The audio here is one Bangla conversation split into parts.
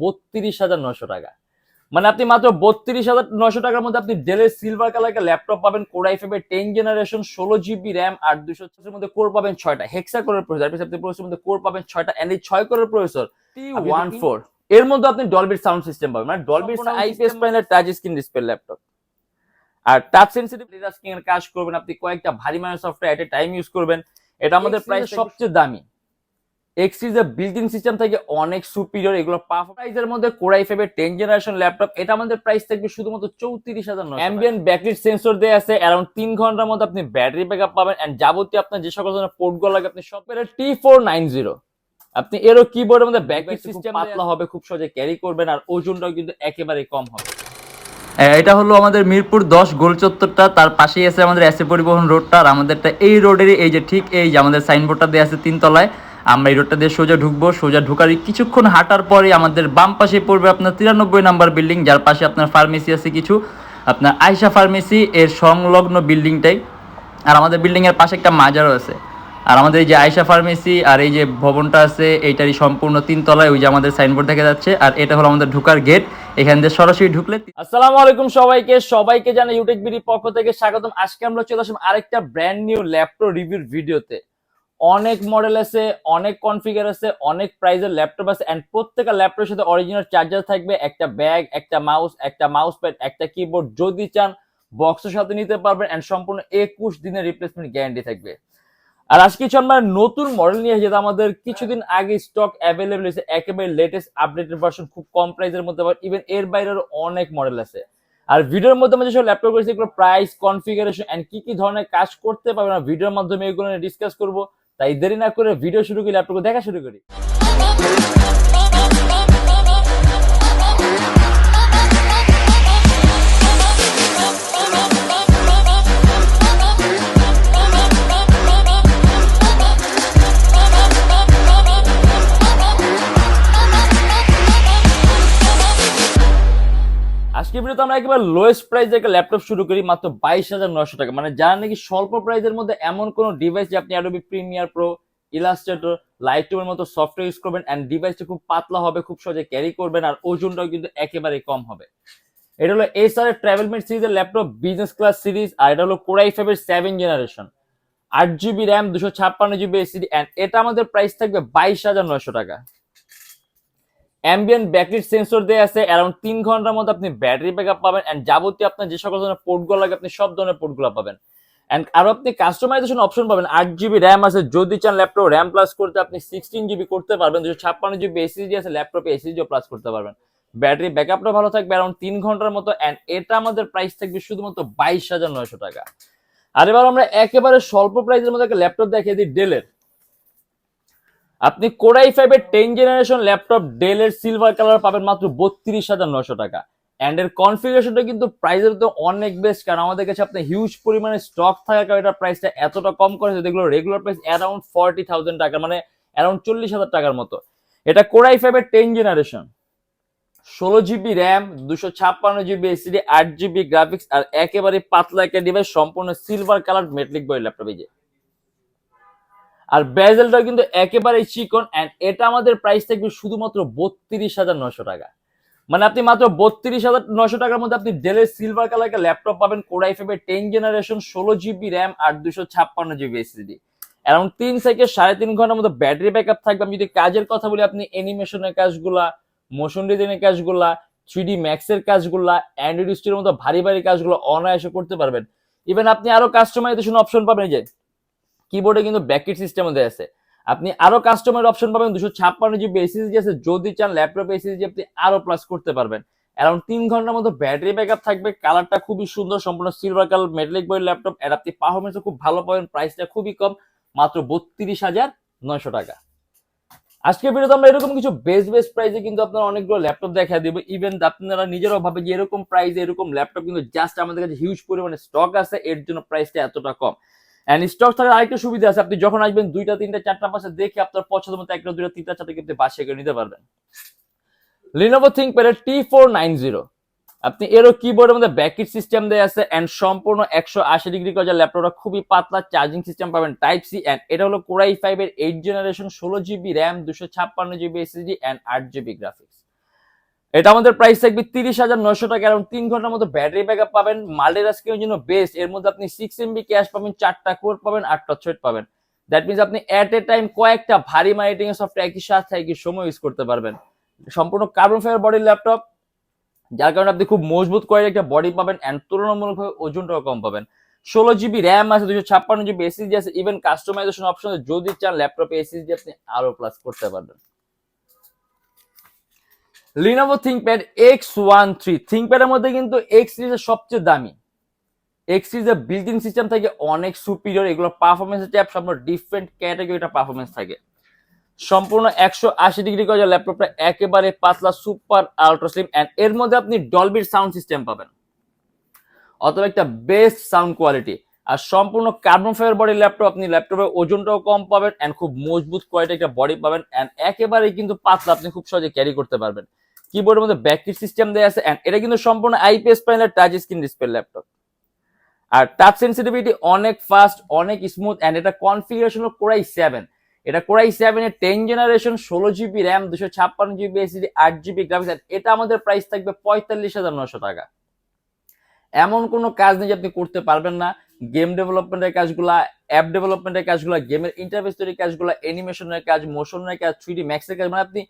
বত্রিশ হাজার নশো টাকা। মানে আপনি মাত্র বত্রিশ হাজার নশো টাকার মধ্যে আপনি ডেলের সিলভার কালার একটা ল্যাপটপ পাবেন কোরাই ফাইভের টেন জেনারেশন ষোলো জিবি র্যাম আর দুশো এর মধ্যে কোর পাবেন ছয়টা। হেক্সা কোরের প্রসেসর আপনি প্রসেসর মধ্যে কোর পাবেন ছয়টা এন্ড এই ছয় কোরের প্রসেসর টি ওয়ান ফোর এর মধ্যে আপনি ডলবির সাউন্ড সিস্টেম পাবেন। মানে ডলবির আইপিএস প্যানেলের টাচ স্ক্রিন ডিসপ্লে ল্যাপটপ আর টাচ সেন্সিটিভ স্ক্রিন এর কাজ করবেন আপনি কয়েকটা ভারী মানের সফটওয়্যার এট টাইম ইউজ করবেন। এটা আমাদের প্রাইস সবচেয়ে দামি। এক্স সিরিজের বিল্ডিং সিস্টেম থেকে অনেক সুপিরিয়র এগুলো মধ্যে কোরাই ফাইভের টেন জেনারেশন ল্যাপটপ এটা আমাদের প্রাইস থাকবে শুধুমাত্র চৌত্রিশ হাজার নয় অ্যাম্বিয়েন্ট সেন্সর আছে অ্যারাউন্ড তিন ঘণ্টার মধ্যে আপনি ব্যাটারি ব্যাকআপ পাবেন এন্ড যাবতীয় আপনার যে সকল ধরনের পোর্টগুলো লাগে আপনি সব টি ফোর নাইন জিরো আপনি এরও কিবোর্ডের মধ্যে সিস্টেম পাতলা হবে খুব সহজে ক্যারি করবেন আর ওজনটাও কিন্তু একেবারে কম হবে। এটা হলো আমাদের মিরপুর দশ গোল চত্বরটা তার পাশেই আছে আমাদের এসে পরিবহন রোডটা আর আমাদেরটা এই রোডেরই এই যে ঠিক এই যে আমাদের সাইনবোর্ডটা দেওয়া আছে তিনতলায়। আমরা এই রোডটা দিয়ে সোজা ঢুকবো। সোজা ঢুকারই কিছুক্ষণ হাঁটার পরে আমাদের বাম পাশে পড়বে আপনার তিরানব্বই নাম্বার বিল্ডিং, যার পাশে আপনার ফার্মেসি আছে কিছু। আপনার আয়সা ফার্মেসি এর সংলগ্ন বিল্ডিংটাই। আর আমাদের বিল্ডিং এর পাশে একটা মাজারও আছে। আর আমাদের এই যে আয়সা ফার্মেসি আর এই যে ভবনটা আছে, এইটারই সম্পূর্ণ তিনতলায় ওই যে আমাদের সাইনবোর্ড দেখা যাচ্ছে। আর এটা হলো আমাদের ঢুকার গেট। এখান দিয়ে সরাসরি ঢুকলে আসসালামু আলাইকুম সবাইকে। সবাইকে জানাই ইউটেক বিডি পক্ষ থেকে স্বাগতম। আজকে আমরা চলে আসলাম আরেকটা ব্র্যান্ড নিউ ল্যাপটপ রিভিউর ভিডিওতে অনেক মডেল আছে, অনেক কনফিগার আছে, অনেক প্রাইজের ল্যাপটপ আছে এন্ড প্রত্যেকটা ল্যাপটপের সাথে অরিজিনাল চার্জার থাকবে, একটা ব্যাগ একটা মাউস একটা মাউস প্যাড একটা কিবোর্ড যদি চান বক্সের সাথে নিতে পারবেন এন্ড সম্পূর্ণ একুশ দিনের রিপ্লেসমেন্ট গ্যারান্টি থাকবে। আর আজকে কিছু আমরা নতুন মডেল নিয়ে যেটা আমাদের কিছুদিন আগে স্টক অ্যাভেলেবল হয়েছে, একেবারে লেটেস্ট আপডেটেড ভার্সন খুব কম প্রাইসের মধ্যে ইভেন এর বাইরেও অনেক মডেল আছে। আর ভিডিওর মধ্যে আমরা যেসব ল্যাপটপ করেছি এগুলো প্রাইস কনফিগারেশন এন্ড কি কি ধরনের কাজ করতে পারবে না ভিডিওর মাধ্যমে এগুলো ডিসকাস করব। তাই দেরি না করে ভিডিও শুরু করি ল্যাপটপ দেখা শুরু করি। আজকে ভিডিওতে আমরা একেবারে লোয়েস্ট প্রাইস একটা ল্যাপটপ শুরু করি, মাত্র বাইশ হাজার নশো টাকা। মানে যারা নাকি স্বল্প প্রাইসের মধ্যে এমন কোনো ডিভাইস যে আপনি অ্যাডোবি প্রিমিয়ার প্রো ইলাস্ট্রেটর লাইটরুমের মতো সফটওয়্যার ইউজ করবেন অ্যান্ড ডিভাইসটা খুব পাতলা হবে, খুব সহজে ক্যারি করবেন আর ওজনটাও কিন্তু একেবারে কম হবে। এটা হলো এস আর ট্রাভেলমেন্ট সিরিজের ল্যাপটপ বিজনেস ক্লাস সিরিজ আর এটা হলো কোরাই ফাইভের সেভেন জেনারেশন আট জিবি র্যাম দুশো ছাপ্পান্ন জিবি এসিডি অ্যান্ড এটা আমাদের প্রাইস থাকবে বাইশ হাজার নয়শো টাকা। অ্যাম্বিয়েন্ট ব্যাটারি সেন্সর দেওয়া আছে অ্যারাউন্ড তিন ঘণ্টার মধ্যে আপনি ব্যাটারি ব্যাকআপ পাবেন এন্ড যাবতীয় আপনার যে সকল ধরনের পোর্টগুলো লাগে, আপনি সব ধরনের পোর্টগুলো পাবেন। এন্ড আরও আপনি কাস্টমাইজেশন অপশন পাবেন, আট জিবি র্যাম আছে, যদি চান ল্যাপটপ র্যাম প্লাস করতে আপনি সিক্সটিন জিবি করতে পারবেন, দুশো ছাপ্পান্ন জিবি এসিডি আছে ল্যাপটপে এসিডিও প্লাস করতে পারবেন। ব্যাটারি ব্যাকআপটা ভালো থাকবে অ্যারাউন্ড তিন ঘণ্টার মতো এন্ড এটা আমাদের প্রাইস থাকবে শুধুমাত্র বাইশ হাজার নয়শো টাকা। আর এবার আমরা একেবারে স্বল্প প্রাইসের মধ্যে একটা ল্যাপটপ দেখিয়ে দিই ডেলের আপনি কোরাই ফাইভের টেন জেনারেশন ল্যাপটপ ডেলের সিলভার কালার পাবেন মাত্র বত্রিশ হাজার নশো টাকা। অ্যান্ড এর কনফিগারেশনটা কিন্তু প্রাইসের তো অনেক বেস্ট কারণ আমাদের কাছে আপনার হিউজ পরিমাণে স্টক থাকার কারণে এটার প্রাইসটা এতটা কম করেছে যেগুলো regular price around forty thousand টাকা মানে অ্যারাউন্ড চল্লিশ হাজার টাকার মতো। এটা কোরাই ফাইভের টেন জেনারেশন ষোলো জিবি র্যাম দুশো ছাপ্পান্ন জিবি এসিডি আট জিবি গ্রাফিক্স আর একেবারে পাতলা একটা ডিভাইস সম্পূর্ণ সিলভার কালার মেটলিক বই ল্যাপটপ এই যে। আর বেজেলটা কিন্তু একেবারে চিকন এন্ড এটা আমাদের প্রাইস থাকবে শুধুমাত্র বত্রিশ হাজার নশো টাকা। মানে আপনি মাত্র বত্রিশ হাজার নশো টাকার মধ্যে আপনি ডেলের সিলভার কালার একটা ল্যাপটপ পাবেন কোরাই ফাইভের টেন জেনারেশন ষোলো জিবি র্যাম আর দুশো ছাপ্পান্ন জিবি এসিডি অ্যারাউন্ড তিন থেকে সাড়ে তিন ঘণ্টার মতো ব্যাটারি ব্যাকআপ থাকবে। আমি যদি কাজের কথা বলি, আপনি অ্যানিমেশনের কাজগুলা মোশন ডিজাইনের কাজগুলা থ্রি ডি ম্যাক্সের কাজগুলা অ্যান্ড্রয়েড স্টির মতো ভারী ভারী কাজগুলো অনায়াসে করতে পারবেন। ইভেন আপনি আরও কাস্টমাইজেশন অপশন পাবেন যে কিবোর্ডে কিন্তু ব্যাকেট সিস্টেম মধ্যে আছে। আপনি আরও কাস্টমার অপশন পাবেন দুশো ছাপ্পান্ন জিবি এসিসি আছে। যদি চান ল্যাপটপ এসিসি আপনি আরও প্লাস করতে পারবেন। অ্যারাউন্ড তিন ঘণ্টার মতো ব্যাটারি ব্যাকআপ থাকবে। কালারটা খুবই সুন্দর, সম্পূর্ণ সিলভার কালার মেটালিক বই ল্যাপটপ এর আপনি পারফরমেন্স খুব ভালো পাবেন। প্রাইসটা খুবই কম, মাত্র বত্রিশ হাজার নয়শো টাকা। আজকে ভিডিওতে আমরা এরকম কিছু বেস্ট বেস্ট প্রাইসে কিন্তু আপনারা অনেকগুলো ল্যাপটপ দেখা দিব। ইভেন আপনারা নিজেরাও ভাবে যে এরকম প্রাইসে এরকম ল্যাপটপ কিন্তু জাস্ট আমাদের কাছে হিউজ পরিমাণে স্টক আছে। এর জন্য প্রাইসটা এতটা কম। এন্ড স্টক থাকার আরেকটা সুবিধা আছে, আপনি যখন আসবেন দুইটা, তিনটা, চারটা পাশে দেখে আপনার পছন্দ মতো একটা, দুইটা, তিনটা, চারটা কিন্তু করে নিতে পারবেন। Lenovo ThinkPad T four nine zero আপনি এরও কিবোর্ডের মধ্যে ব্যাকেট সিস্টেম দেওয়া আছে এন্ড সম্পূর্ণ একশো আশি ডিগ্রি করা ল্যাপটপটা খুবই পাতলা চার্জিং সিস্টেম পাবেন টাইপ সি এন্ড এটা হলো কোরাই ফাইভ এর এইট জেনারেশন ষোলো জিবি র্যাম দুশো ছাপ্পান্ন জিবি এসএসডি এন্ড আট জিবি গ্রাফিক্স এটা আমাদের প্রাইস থাকবে তিরিশ হাজার নয়শো টাকা এবং তিন ঘণ্টার মতো ব্যাটারি ব্যাকআপ পাবেন মাল্টিটাস্কিং স্ক্রিনের জন্য বেস্ট এর মধ্যে আপনি সিক্স এমবি ক্যাশ পাবেন, চারটা কোড পাবেন, আটটা ছয়েট পাবেন। দ্যাট মিনস আপনি এট এ টাইম কয়েকটা ভারী মাইটিং সফটওয়্যার একই সাথে একই সময় ইউজ করতে পারবেন। সম্পূর্ণ কার্বন ফাইবার বডির ল্যাপটপ যার কারণে আপনি খুব মজবুত করে একটা বডি পাবেন অ্যান্ড তুলনামূলকভাবে ওজনটাও কম পাবেন। ষোলো জিবি র্যাম আছে দুশো ছাপ্পান্ন জিবি এসএসডি আছে ইভেন কাস্টমাইজেশন অপশন যদি চান ল্যাপটপে এসএসডি আপনি আরও প্লাস করতে পারবেন। Lenovo ThinkPad X one three থিঙ্কপ্যাডের মধ্যে কিন্তু এক্স সিরিজের সবচেয়ে দামি। এক্স সিরিজের বিল্ট ইন সিস্টেম থাকে অনেক সুপিরিয়র এগুলো পারফরমেন্স ট্যাপ সম্পূর্ণ ডিফারেন্ট ক্যাটাগরিটা পারফরমেন্স থাকে। সম্পূর্ণ একশো আশি ডিগ্রি করে ল্যাপটপটা একেবারে পাতলা সুপার আলট্রা স্লিম অ্যান্ড এর মধ্যে আপনি ডলবির সাউন্ড সিস্টেম পাবেন। অথবা একটা বেস্ট সাউন্ড কোয়ালিটি আর সম্পূর্ণ কার্বন ফাইবার বডি ল্যাপটপ আপনি ল্যাপটপের ওজনটাও কম পাবেন অ্যান্ড খুব মজবুত কোয়ালিটি একটা বডি পাবেন অ্যান্ড একেবারেই কিন্তু পাতলা, আপনি খুব সহজে ক্যারি করতে পারবেন। কিবোর্ডের মধ্যে ব্যাককিট সিস্টেম দেওয়া আছে এটা কিন্তু সম্পূর্ণ আইপিএস প্যানেলের টাচ স্ক্রিন ডিসপ্লে ল্যাপটপ আর টাচ সেন্সিটিভিটি অনেক ফাস্ট অনেক স্মুথ অ্যান্ড এটা কনফিগারেশন কোরাই সেভেন এটা কোরাই সেভেন এর টেন জেনারেশন ষোলো জিবি র্যাম দুশো ছাপ্পান্ন জিবি এসিডি আট জিবি গ্রাফিক্স এটা আমাদের প্রাইস থাকবে পঁয়তাল্লিশ হাজার নশো টাকা। এমন কোনো কাজ নেই যে আপনি করতে পারবেন না। গেম ডেভেলপমেন্টের কাজগুলা অ্যাপ ডেভেলপমেন্টের কাজগুলা গেমের ইন্টারফেস তৈরির কাজগুলা অ্যানিমেশনের কাজ মোশনের কাজ থ্রি ডি ম্যাক্সের কাজ মানে আপনি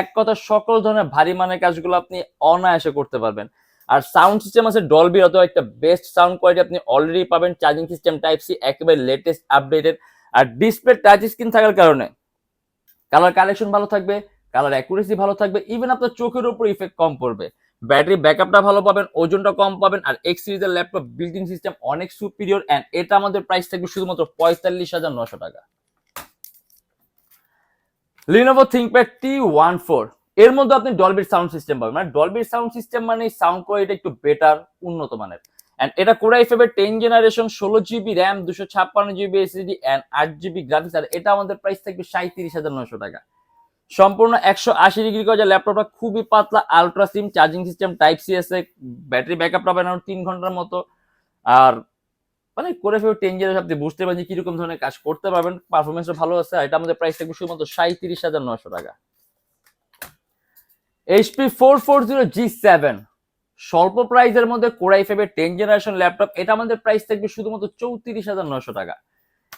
এক কথা, সকল ধরনের ভারী মানের কাজগুলো আপনি অনায়াসে করতে পারবেন। আর সাউন্ড সিস্টেম আছে ডলবি অথবা একটা বেস্ট সাউন্ড কোয়ালিটি আপনি অলরেডি পাবেন। চার্জিং সিস্টেম টাইপ সি একেবারে লেটেস্ট আপডেটেড আর ডিসপ্লে টাচ স্ক্রিন থাকার কারণে কালার কালেকশন ভালো থাকবে কালার অ্যাকুরেসি ভালো থাকবে ইভেন আপনার চোখের উপর ইফেক্ট কম পড়বে। ব্যাটারি ব্যাকআপটা ভালো পাবেন, ওজনটা কম পাবেন, আর এক্স সিরিজের ল্যাপটপ ইন সিস্টেম অনেক সুপিরিয়র অ্যান্ড এটা আমাদের প্রাইস থাকবে শুধুমাত্র পঁয়তাল্লিশ হাজার নশো টাকা। Lenovo ThinkPad T one four এর মধ্যে আপনি ডলবির সাউন্ড সিস্টেম পাবেন। মানে ডলবির সাউন্ড সিস্টেম মানে সাউন্ড কোয়ালিটি একটু বেটার উন্নত মানের। অ্যান্ড এটা কোরাই ফেবের টেন জেনারেশন ষোলো জিবি র্যাম দুশো ছাপ্পান্ন জিবি এসএসডি অ্যান্ড আট জিবি গ্রাফিক্স আর এটা আমাদের প্রাইস থাকবে সাঁত্রিশ হাজার নশো টাকা। সম্পূর্ণ একশো আশি ডিগ্রি করে ল্যাপটপটা খুবই পাতলা ultra slim charging system type C আছে ব্যাটারি ব্যাকআপ পাবেন তিন ঘণ্টার মতো। আর মানে করে ফেবে টেন জেনারেশন আপনি বুঝতে পারেন যে কীরকম ধরনের কাজ করতে পারবেন। পারফরমেন্সটা ভালো আছে এটা আমাদের প্রাইস থাকবে শুধুমাত্র সাঁত্রিশ হাজার নশো টাকা। HP four four zero G seven স্বল্প প্রাইসের মধ্যে কোরাই ফেবের টেন জেনারেশন ল্যাপটপ এটা আমাদের প্রাইস থাকবে শুধুমাত্র চৌত্রিশ হাজার নশো টাকা।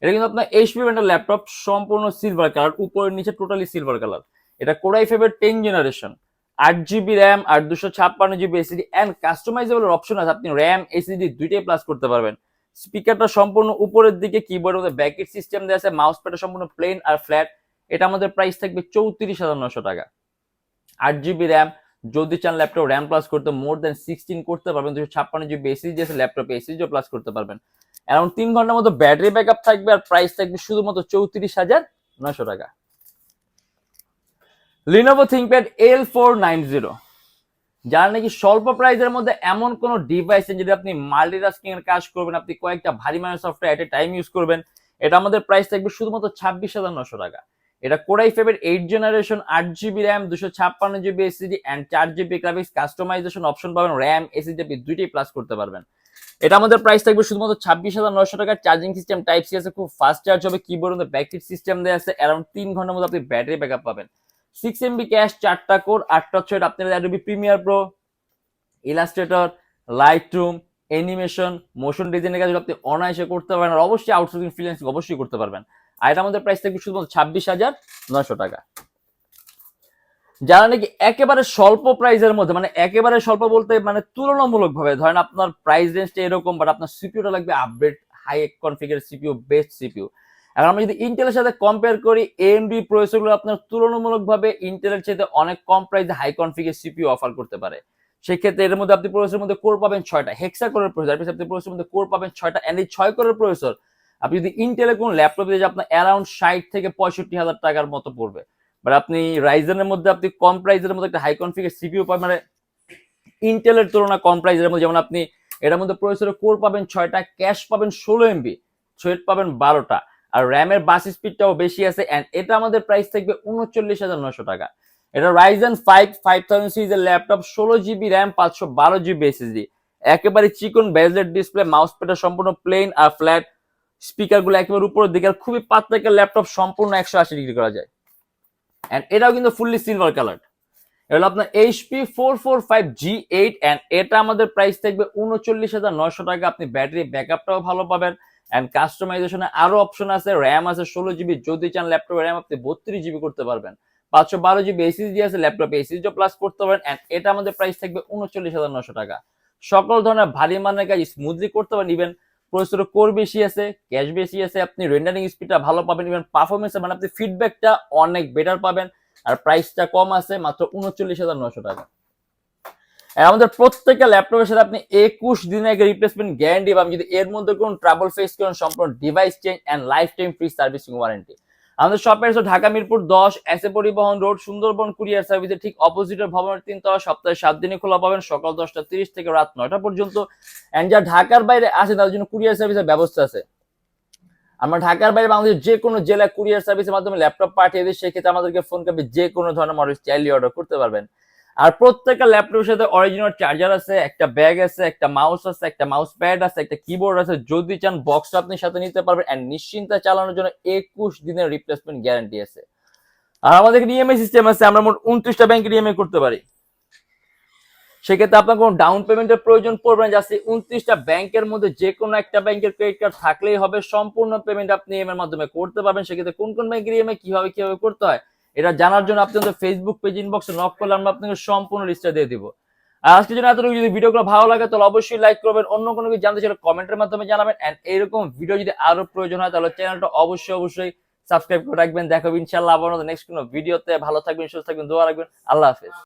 এটা কিন্তু আপনার এইচপি ব্র্যান্ডের ল্যাপটপ সম্পূর্ণ সিলভার কালার উপরের নিচে টোটালি সিলভার কালার এটা কোরাই ফেবের টেন জেনারেশন আট জিবি র্যাম আর দুশো ছাপ্পান্ন GB SSD and customizable option আছে। আপনি র্যাম এসিডি দুইটাই প্লাস করতে পারবেন। স্পিকারটা সম্পূর্ণ উপরের দিকে কিবোর্ডের মধ্যে ব্যাকেট সিস্টেম দেওয়া আছে মাউস প্যাডটা সম্পূর্ণ প্লেন আর ফ্ল্যাট এটা আমাদের প্রাইস থাকবে চৌত্রিশ হাজার নশো টাকা। আট জিবি র্যাম যদি চান ল্যাপটপ র্যাম প্লাস করতে মোর দেন সিক্সটিন করতে পারবেন দুশো ছাপ্পান্ন জিবি এসিডি আছে ল্যাপটপে এসিডিও প্লাস করতে পারবেন। অ্যারাউন্ড তিন ঘণ্টার মতো ব্যাটারি ব্যাকআপ থাকবে আর প্রাইস থাকবে শুধুমাত্র চৌত্রিশ হাজার নশো টাকা। Lenovo ThinkPad L four nine zero যার নাকি স্বল্প প্রাইসের মধ্যে এমন কোন ডিভাইস যদি আপনি মাল্টিটাস্কিং এর কাজ করবেন, আপনি কয়েকটা ভারী মানের software at a time use করবেন, এটা আমাদের প্রাইস থাকবে শুধুমাত্র ছাব্বিশ হাজার নশো টাকা। এটা কোরাই ফেবের এইট জেনারেশন আট জিবি র্যাম দুশো ছাপ্পান্ন জিবি এসিডি অ্যান্ড চার জিবি গ্রাফিক্স কাস্টমাইজেশন অপশন পাবেন র্যাম এসিডি আপনি দুইটাই প্লাস করতে পারবেন। এটা আমাদের প্রাইস থাকবে শুধুমাত্র ছাব্বিশ হাজার নশো টাকার চার্জিং সিস্টেম টাইপ সি আছে, খুব ফাস্ট চার্জ হবে কিবোর্ড মধ্যে ব্যাকটিক সিস্টেম দেওয়া আছে অ্যারাউন্ড তিন ঘণ্টার মধ্যে আপনি ব্যাটারি ব্যাকআপ পাবেন। সিক্স এমবি ক্যাশ চারটা কোর আটটা ছয় আপনার Adobe Premiere Pro Illustrator Lightroom animation motion ডিজাইনের কাজ আপনি অনায়াসে করতে পারবেন আর অবশ্যই আউটসোর্সিং ফ্রিল্যান্সিং অবশ্যই করতে পারবেন। আর এটা আমাদের প্রাইস থাকবে শুধুমাত্র ছাব্বিশ হাজার নয়শো টাকা। যারা নাকি একেবারে স্বল্প প্রাইসের মধ্যে মানে একেবারে স্বল্প বলতে মানে তুলনামূলক ভাবে ধরেন আপনার প্রাইস রেঞ্জটা এরকম বাট আপনার সিপিউটা লাগবে update high configure CPU best CPU এখন আমরা যদি ইন্টেলের সাথে কম্পেয়ার করি এএমডি প্রসেসরগুলো আপনার তুলনামূলকভাবে ইন্টেলের চাইতে অনেক কম প্রাইসে হাই কনফিগার সিপিউ অফার করতে পারে। সেক্ষেত্রে এর মধ্যে আপনি প্রসেসরের মধ্যে কোর পাবেন ছয়টা। হেক্সা কোরের প্রসেসর আপনি প্রসেসরের মধ্যে কোর পাবেন ছয়টা এন্ড এই ছয় কোরের প্রসেসর আপনি যদি ইন্টেলের কোন ল্যাপটপ দিয়ে আপনার অ্যারাউন্ড ষাট থেকে পঁয়ষট্টি হাজার টাকার মতো পড়বে। বাট আপনি রাইজেনের মধ্যে আপনি কম প্রাইসের মধ্যে একটা হাই কনফিগার সিপিইউ পাবেন মানে ইন্টেলের তুলনা কম প্রাইসের মধ্যে, যেমন আপনি এটার মধ্যে প্রসেসরের কোর পাবেন ছয়টা ক্যাশ পাবেন ষোলো এমবি সোয়েট পাবেন বারোটা। আর র্যামের বাস স্পিডটাও বেশি আছে অ্যান্ড এটা আমাদের প্রাইস থাকবে উনচল্লিশ হাজার নশো টাকা। এটা রাইজেন ফাইভ ফাইভ থাউজেন্ড সিরিজের ল্যাপটপ ষোলো জিবি র্যাম পাঁচশো বারো জিবি এসএসডি একেবারে চিকন বেজলেট ডিসপ্লে মাউস প্যাডটা সম্পূর্ণ প্লেন আর ফ্ল্যাট স্পিকারগুলো একেবারে উপরের দিকে, আর খুবই পাতলা একটা ল্যাপটপ সম্পূর্ণ একশো আশি ডিগ্রি করা যায়। অ্যান্ড এটাও কিন্তু ফুললি সিলভার কালার হলো আপনার HP four four five G eight and এটা আমাদের প্রাইস থাকবে উনচল্লিশ হাজার নয়শো টাকা। আপনি ব্যাটারি ব্যাকআপটাও ভালো পাবেন। অ্যান্ড কাস্টমাইজেশনে আরও অপশন আছে র্যাম আছে, ষোলো জিবি যদি চান ল্যাপটপ র্যাম আপনি বত্রিশ জিবি করতে পারবেন। পাঁচশো বারো জিবি এসিসডি আছে ল্যাপটপ এসিসডি প্লাস করতে পারেন অ্যান্ড এটা আমাদের প্রাইস থাকবে উনচল্লিশ হাজার নশো টাকা। সকল ধরনের ভারী মানের কাজ স্মুথলি করতে পারেন ইভেন প্রসেসর কোর বেশি আছে ক্যাশ বেশি আছে, আপনি রেন্ডারিং স্পিডটা ভালো পাবেন ইভেন পারফরমেন্স মানে আপনি ফিডব্যাকটা অনেক বেটার পাবেন, আর প্রাইসটা কম আছে, মাত্র উনচল্লিশ হাজার নশো টাকা। আমাদের প্রত্যেকটা ল্যাপটপের সাথে আপনি একুশ দিনের আগে রিপ্লেসমেন্ট গ্যারান্টি পাবেন। যদি এর মধ্যে কোনো ট্রাবল ফেস করেন, সম্পূর্ণ device change and life time free servicing warranty আমাদের হচ্ছে ঢাকা, মিরপুর দশ, এসে পরিবহন রোড, সুন্দরবন কুরিয়ার সার্ভিসের ঠিক অপোজিটের ভবনের তিনতলা সপ্তাহে সাত দিনে খোলা পাবেন, সকাল দশটা তিরিশ থেকে রাত নয়টা পর্যন্ত। অ্যান্ড যা ঢাকার বাইরে আছে, তাদের জন্য কুরিয়ার সার্ভিসের ব্যবস্থা আছে। আমরা ঢাকার বাইরে বাংলাদেশের যে কোনো জেলায় কুরিয়ার সার্ভিসের মাধ্যমে ল্যাপটপ পাঠিয়ে দিই, সেক্ষেত্রে আমাদেরকে ফোন করবে যে কোনো ধরনের মডেল চাইলে অর্ডার করতে পারবেন। আর প্রত্যেকটা ল্যাপটপের সাথে অরিজিনাল চার্জার আছে, একটা ব্যাগ আছে, একটা মাউস আছে, একটা মাউস প্যাড আছে, একটা কিবোর্ড আছে। যদি চান বক্স আপনি সাথে নিতে পারবেন এন্ড নিশ্চিন্তে চালানোর জন্য একুশ দিনের রিপ্লেসমেন্ট গ্যারান্টি আছে। আর আমাদের ইএমআই সিস্টেম আছে, আমরা মোট উনত্রিশটা ব্যাংকের ইএমআই করতে পারি। সেক্ষেত্রে আপনার কোনো ডাউন পেমেন্টের প্রয়োজন পড়বে না, জাস্ট উনত্রিশটা ব্যাংকের মধ্যে যে কোনো একটা ব্যাংকের ক্রেডিট কার্ড থাকলেই হবে। সম্পূর্ণ পেমেন্ট আপনি ইএমআই এর মাধ্যমে করতে পারবেন। সেক্ষেত্রে কোন কোন ব্যাংকের ইএমআই কীভাবে কীভাবে করতে হয়? এটা জানার জন্য আপনি ফেসবুক পেজ ইনবক্সে নক করলে আমরা আপনাকে সম্পূর্ণ লিস্টটা দিয়ে দিব। আর আজকে জন্য এতটুকু। যদি ভিডিওগুলো ভালো লাগে, তাহলে অবশ্যই লাইক করবেন। অন্য কোনো কিছু জানতে চাইলে কমেন্টের মাধ্যমে জানাবেন। অ্যান্ড এইরকম ভিডিও যদি আরও প্রয়োজন হয়, তাহলে চ্যানেলটা অবশ্যই অবশ্যই সাবস্ক্রাইব করে রাখবেন। দেখাবেন ইনশাল্লাহ আবার নেক্সট কোনো ভিডিওতে ভালো থাকবেন, সুস্থ থাকবেন, দোয়া রাখবেন। আল্লাহ হাফেজ।